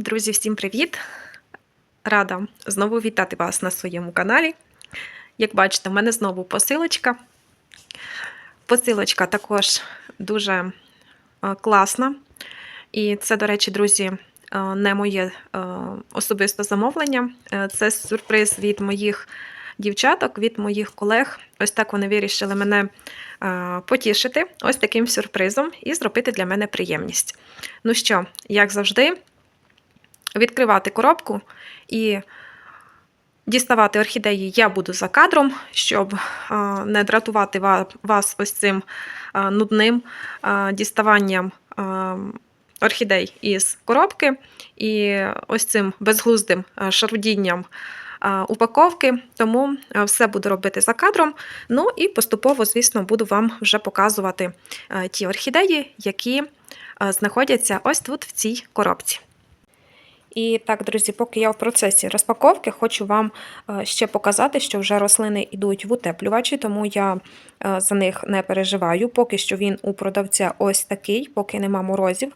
Друзі, всім привіт! Рада знову вітати вас на своєму каналі. Як бачите, в мене знову посилочка. Посилочка також дуже е, класна. І це, до речі, друзі, е, не моє е, особисте замовлення. Це сюрприз від моїх дівчаток, від моїх колег. Ось так вони вирішили мене потішити ось таким сюрпризом і зробити для мене приємність. Ну що, як завжди, відкривати коробку і діставати орхідеї я буду за кадром, щоб е, не дратувати вас ось цим е, нудним е, діставанням орхідей із коробки і ось цим безглуздим шарудінням упаковки. Тому все буду робити за кадром. Ну і поступово, звісно, буду вам вже показувати ті орхідеї, які знаходяться ось тут в цій коробці. І так, друзі, поки я в процесі розпаковки, хочу вам е, ще показати, що вже рослини йдуть в утеплювачі, тому я е, за них не переживаю. Поки що він у продавця ось такий, поки нема морозів.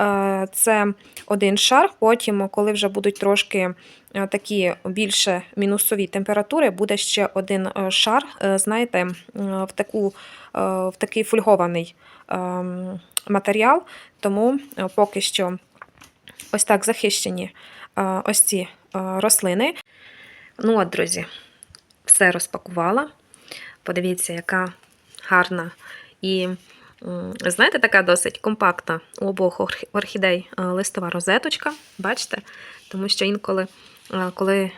Е, Це один шар. Потім, коли вже будуть трошки такі більше мінусові температури, буде ще один шар, знаєте, в, таку, в такий фольгований ем, матеріал. Тому поки що ось так захищені е, ось ці е, рослини. Ну от, друзі, все розпакувала. Подивіться, яка гарна і, знаєте, така досить компактна у обох орхідей е, листова розеточка. Бачите? Тому що інколи, коли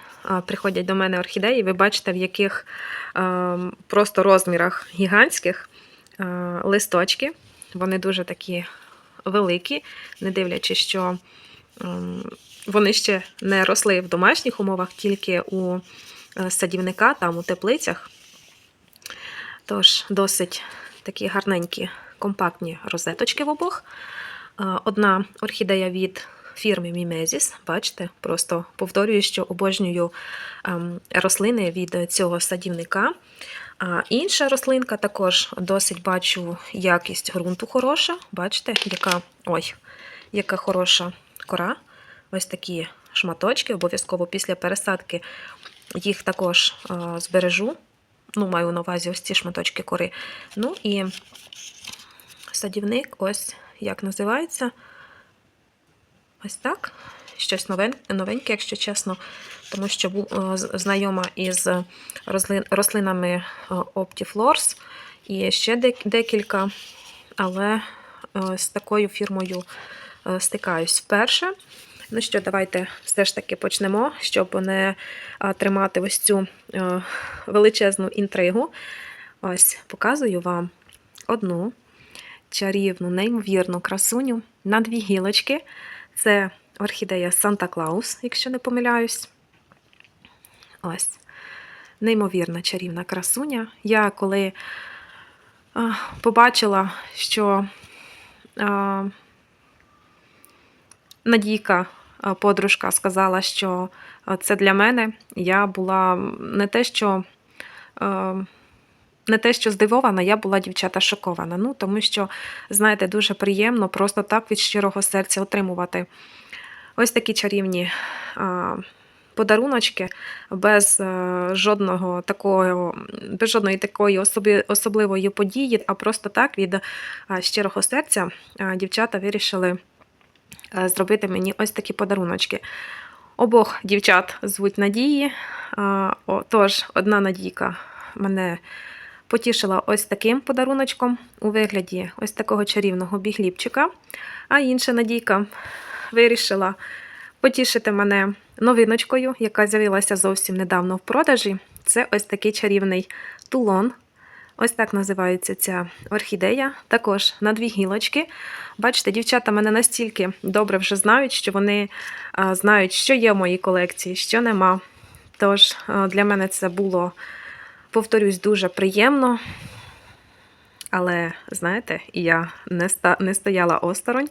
приходять до мене орхідеї, ви бачите, в яких просто розмірах гігантських листочки. Вони дуже такі великі, не дивлячись, що вони ще не росли в домашніх умовах, тільки у е, садівника, там у теплицях. Тож досить такі гарненькі компактні розеточки в обох. Е, Одна орхідея від фірми Mimesis, бачите, просто повторюю, що обожнюю ем, рослини від цього садівника. А інша рослинка також досить бачу якість ґрунту хороша. Бачите, яка ой, яка хороша кора. Ось такі шматочки. Обов'язково після пересадки їх також е, збережу. Ну, маю на увазі ось ці шматочки кори. Ну і садівник, ось як називається. Ось так. Щось новен- новеньке, якщо чесно, тому що був е, знайома із рослинами е, Optiflors і ще декілька, але з такою фірмою стикаюсь вперше. Ну що, давайте все ж таки почнемо, щоб не е, тримати ось цю е, величезну інтригу. Ось показую вам одну чарівну, неймовірну красуню на дві гілочки. Це орхідея Санта Клаус, якщо не помиляюсь. Ось. Неймовірна чарівна красуня. Я коли побачила, що Надійка, а, подружка, сказала, що це для мене, я була не те, що. не те, що здивована, я була дівчата шокована. Ну, тому що, знаєте, дуже приємно просто так від щирого серця отримувати ось такі чарівні подаруночки без жодного такого, без жодної такої особи, особливої події, а просто так від щирого серця дівчата вирішили зробити мені ось такі подаруночки. Обох дівчат звуть Надії. Тож, одна Надійка мене потішила ось таким подаруночком у вигляді ось такого чарівного бігліпчика. А інша Надійка вирішила потішити мене новиночкою, яка з'явилася зовсім недавно в продажі. Це ось такий чарівний тулон. Ось так називається ця орхідея. Також на дві гілочки. Бачите, дівчата мене настільки добре вже знають, що вони знають, що є в моїй колекції, що нема. Тож для мене це було, повторюсь, дуже приємно. Але, знаєте, я не, стояла осторонь.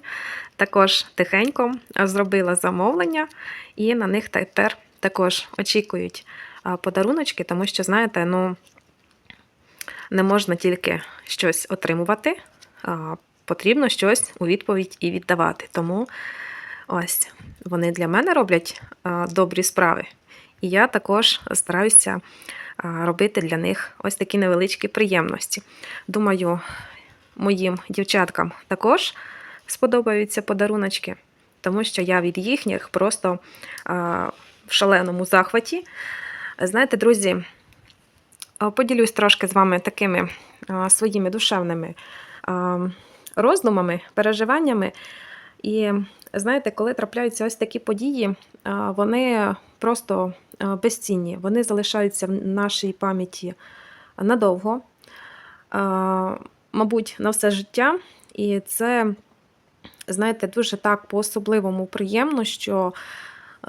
Також тихенько зробила замовлення, і на них тепер також очікують подаруночки, тому що, знаєте, ну, не можна тільки щось отримувати, а потрібно щось у відповідь і віддавати. Тому Ось вони для мене роблять добрі справи. І я також стараюся робити для них ось такі невеличкі приємності. Думаю, моїм дівчаткам також сподобаються подаруночки, тому що я від їхніх просто в шаленому захваті. Знаєте, друзі, поділюсь трошки з вами такими своїми душевними роздумами, переживаннями. І знаєте, коли трапляються ось такі події, вони просто безцінні, вони залишаються в нашій пам'яті надовго, мабуть, на все життя. І це, знаєте, дуже так по-особливому приємно, що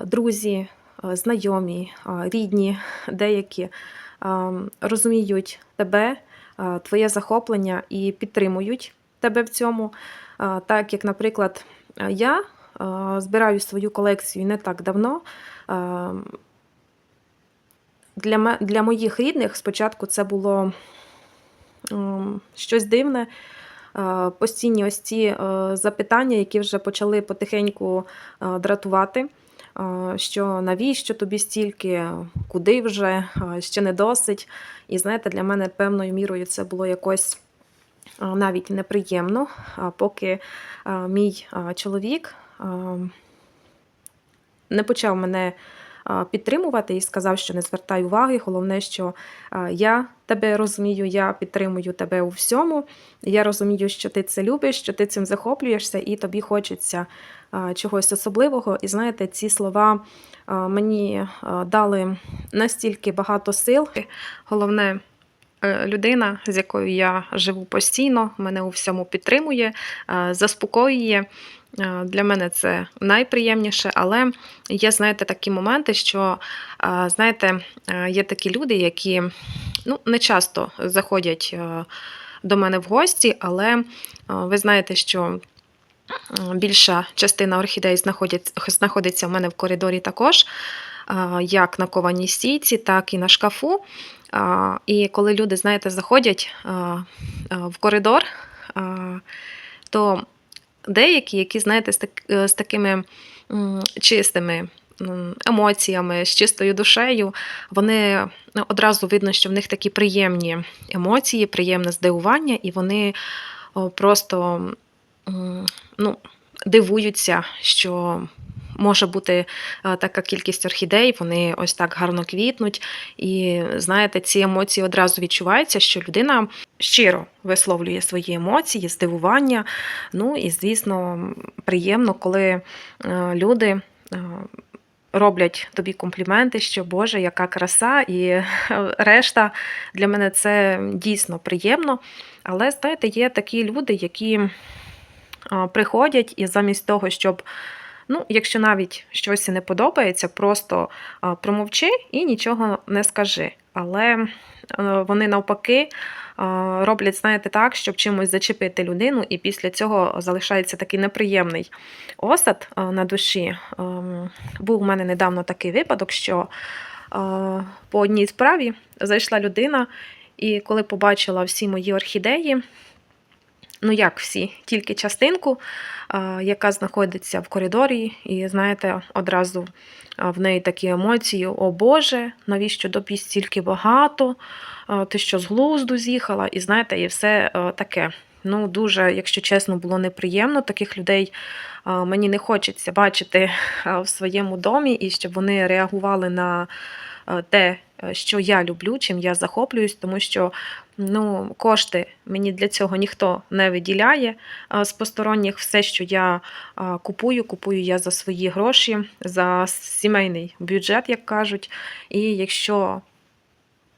друзі, знайомі, рідні, деякі розуміють тебе, твоє захоплення і підтримують тебе в цьому. Так як, наприклад, я збираю свою колекцію не так давно. Для, для моїх рідних спочатку це було щось дивне. Постійні ось ці е, запитання, які вже почали потихеньку е, дратувати. Що навіщо тобі стільки, куди вже, ще не досить. І знаєте, для мене певною мірою це було якось навіть неприємно, поки мій чоловік не почав мене підтримувати і сказав, що не звертай уваги. Головне, що я тебе розумію, я підтримую тебе у всьому. Я розумію, що ти це любиш, що ти цим захоплюєшся, і тобі хочеться чогось особливого. І знаєте, ці слова мені дали настільки багато сил. Головне, е, людина, з якою я живу постійно, мене у всьому підтримує, заспокоює. Е, Для мене це найприємніше, але є, знаєте, такі моменти, що е, знаєте, е, є такі люди, які ну, не часто заходять до мене в гості, але ви знаєте, що більша частина орхідей знаходиться в мене в коридорі також, як на кованій стійці, так і на шкафу. І коли люди, знаєте, заходять в коридор, то деякі, які, знаєте, з, так, е, з такими чистими емоціями, з чистою душею, вони ну, одразу видно, що в них такі приємні емоції, приємне здивування, і вони просто ну, дивуються, що. Може бути е, така кількість орхідей, вони ось так гарно квітнуть. І знаєте, ці емоції одразу відчуваються, що людина щиро висловлює свої емоції, здивування. Ну і, звісно, приємно, коли е, люди е, роблять тобі компліменти, що Боже, яка краса, і решта для мене це дійсно приємно. Але знаєте, є такі люди, які приходять і замість того, щоб. Ну, якщо навіть щось не подобається, просто промовчи і нічого не скажи. Але е, вони навпаки роблять, знаєте, так, щоб чимось зачепити людину, і після цього залишається такий неприємний осад на душі. Ем, Був у мене недавно такий випадок, що по одній справі зайшла людина, і коли побачила всі мої орхідеї, ну як всі, тільки частинку, яка знаходиться в коридорі, і знаєте, одразу в неї такі емоції: о Боже, навіщо тобі стільки багато? Ти що з глузду з'їхала? І знаєте, і все таке. Ну, дуже, якщо чесно, було неприємно. Таких людей мені не хочеться бачити в своєму домі, і щоб вони реагували на те, що я люблю, чим я захоплююсь, тому що ну, кошти мені для цього ніхто не виділяє з посторонніх. Все, що я купую, купую я за свої гроші, за сімейний бюджет, як кажуть. І якщо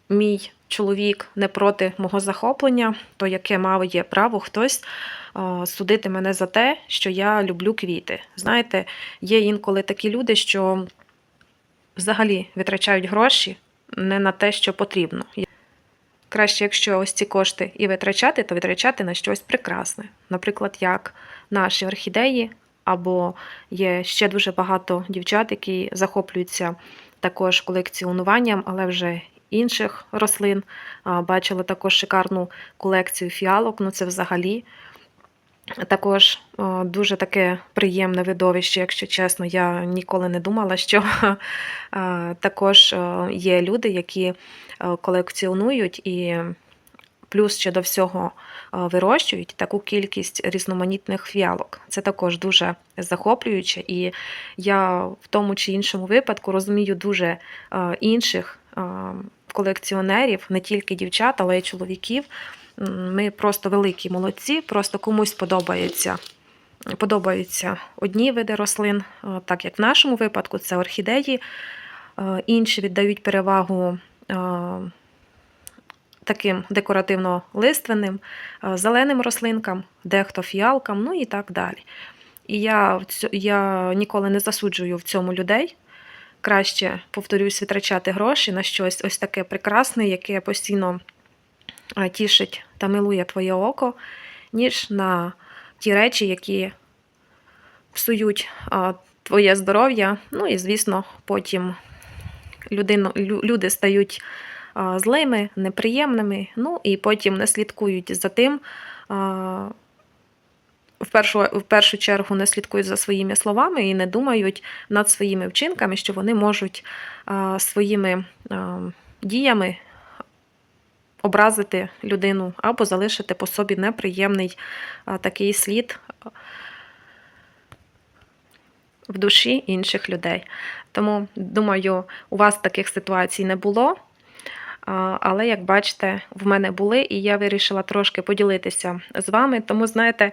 мій чоловік не проти мого захоплення, то яке має право хтось судити мене за те, що я люблю квіти. Знаєте, є інколи такі люди, що взагалі витрачають гроші не на те, що потрібно. Краще, якщо ось ці кошти і витрачати, то витрачати на щось прекрасне. Наприклад, як наші орхідеї, або є ще дуже багато дівчат, які захоплюються також колекціонуванням, але вже інших рослин. бачили також шикарну колекцію фіалок. Ну це взагалі Також е, дуже таке приємне видовище, якщо чесно, я ніколи не думала, що е, також е, є люди, які колекціонують і плюс ще до всього вирощують таку кількість різноманітних фіалок. Це також дуже захоплююче, і я в тому чи іншому випадку розумію дуже інших колекціонерів, не тільки дівчат, але й чоловіків. Ми просто великі молодці, просто комусь подобається. Подобаються одні види рослин, е, так як в нашому випадку це орхідеї, е, інші віддають перевагу е, таким декоративно-лиственним, зеленим рослинкам, дехто фіалкам, ну і так далі. І я, я ніколи не засуджую в цьому людей. Краще, повторюсь, витрачати гроші на щось ось таке прекрасне, яке постійно тішить та милує твоє око, ніж на ті речі, які псують а, твоє здоров'я. Ну і, звісно, потім людину, лю- люди стають а, злими, неприємними, ну і потім не слідкують за тим. В першу, в першу чергу не слідкують за своїми словами і не думають над своїми вчинками, що вони можуть а, своїми а, діями образити людину або залишити по собі неприємний такий слід в душі інших людей. Тому, думаю, у вас таких ситуацій не було. Але, як бачите, в мене були, і я вирішила трошки поділитися з вами. Тому, знаєте,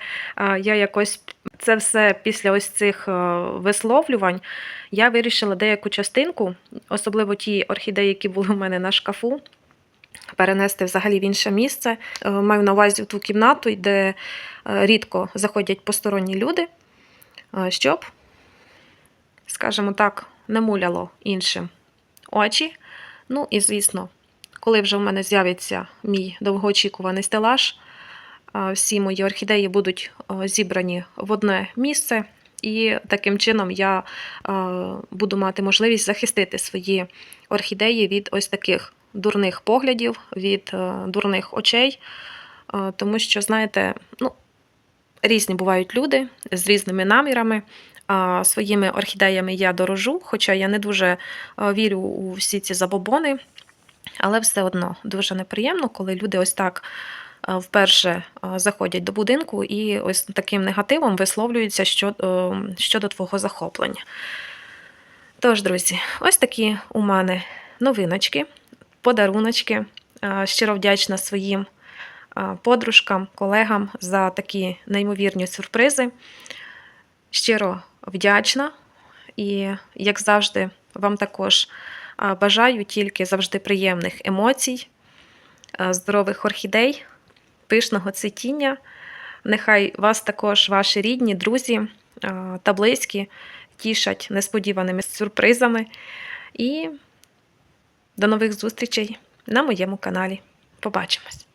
я якось це все після ось цих е, висловлювань я вирішила деяку частинку, особливо ті орхідеї, які були у мене на шкафу, перенести взагалі в інше місце. Е, Маю на увазі в ту кімнату, де е, рідко заходять посторонні люди, е, щоб, скажімо так, не муляло іншим очі. Ну і звісно, коли вже в мене з'явиться мій довгоочікуваний стелаж, всі мої орхідеї будуть зібрані в одне місце, і таким чином я буду мати можливість захистити свої орхідеї від ось таких дурних поглядів, від е, дурних очей. Е, Тому що, знаєте, ну, різні бувають люди з різними намірами. Своїми орхідеями я дорожу, хоча я не дуже е, вірю у всі ці забобони. Але все одно дуже неприємно, коли люди ось так е, вперше е, заходять до будинку і ось таким негативом висловлюються щодо, щодо твого захоплення. Тож, друзі, ось такі у мене новиночки, подаруночки. Е, Щиро вдячна своїм е, подружкам, колегам за такі неймовірні сюрпризи. Щиро вдячна і, як завжди, вам також бажаю тільки завжди приємних емоцій, здорових орхідей, пишного цвітіння. Нехай вас також ваші рідні, друзі та близькі тішать несподіваними сюрпризами. І до нових зустрічей на моєму каналі. Побачимось!